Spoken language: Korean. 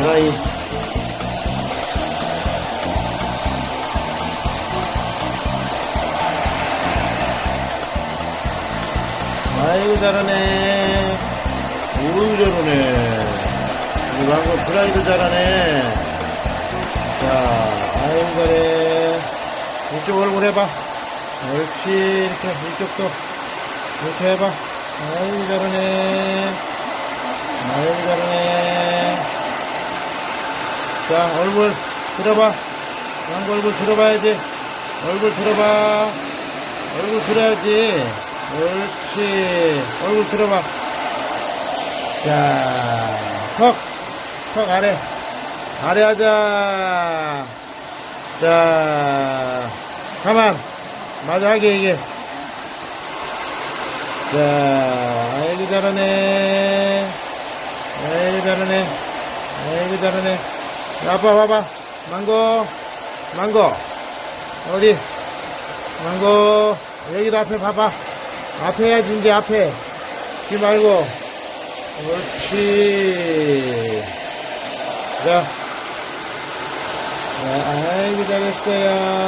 드라이. 아이고, 잘하네. 오우, 잘하네. 우리 방금 드라이도 잘하네. 자, 아이고, 잘해. 이쪽 얼굴 해봐. 옳지. 이렇게, 이쪽도. 이렇게 해봐. 아이고, 잘하네. 아이고, 잘하네. 자, 얼굴 들어봐. 양구 얼굴 들어봐야지. 얼굴 들어봐. 얼굴 들어야지. 옳지. 얼굴 들어봐. 자, 턱. 턱 아래. 아래 하자. 자, 가만. 맞아, 하게, 이게. 자, 아이고, 잘하네. 아이고, 잘하네. 아이고, 잘하네. 아빠 봐봐. 망고. 망고. 어디? 망고. 여기도 앞에 봐봐. 앞에 해야지, 이제 앞에. 뒤 말고. 자. 자, 아이고, 잘했어요.